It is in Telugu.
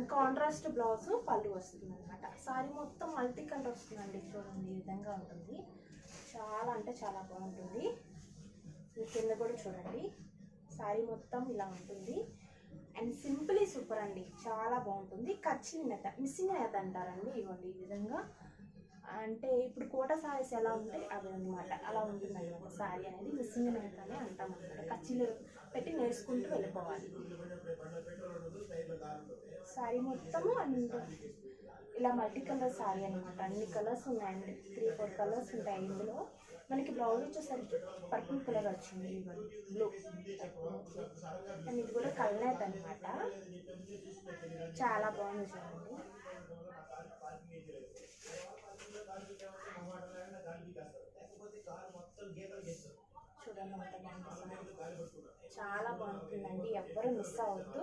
కాంట్రాస్ట్ బ్లౌజ్ పళ్ళు వస్తుంది అనమాట సారీ మొత్తం మల్టీ కలర్ వస్తుందండి. చూడండి ఈ విధంగా ఉంటుంది. చాలా అంటే చాలా బాగుంటుంది. ఈ కింద కూడా చూడండి. సారీ మొత్తం ఇలా ఉంటుంది. అండ్ సింపులీ సూపర్ అండి. చాలా బాగుంటుంది. కచ్చిలి నెత మిస్సింగ్ నెత అంటారండి ఇవ్వండి ఈ విధంగా. అంటే ఇప్పుడు కోట సారీస్ ఎలా ఉంటాయి అవి అనమాట అలా ఉంటుంది అనమాట సారీ అనేది. మిస్సింగ్ నెత అని అంటాం అనమాట కచ్చిలు పెట్టి నేర్చుకుంటూ వెళ్ళిపోవాలి. శారీ మొత్తము అండ్ ఇలా మల్టీ కలర్ శారీ అనమాట అన్ని కలర్స్ ఉన్నాయండి. త్రీ ఫోర్ కలర్స్ ఉంటాయి ఇందులో. మనకి బ్లౌజ్ వచ్చేసరికి పర్పుల్ కలర్ వచ్చింది. బ్లూ అండ్ ఇది కూడా కల్నేత్ అనమాట చాలా బాగుంది చూడండి. చూడండి చాలా బాగుంటుందండి. ఎవ్వరు మిస్ అవ్వద్దు.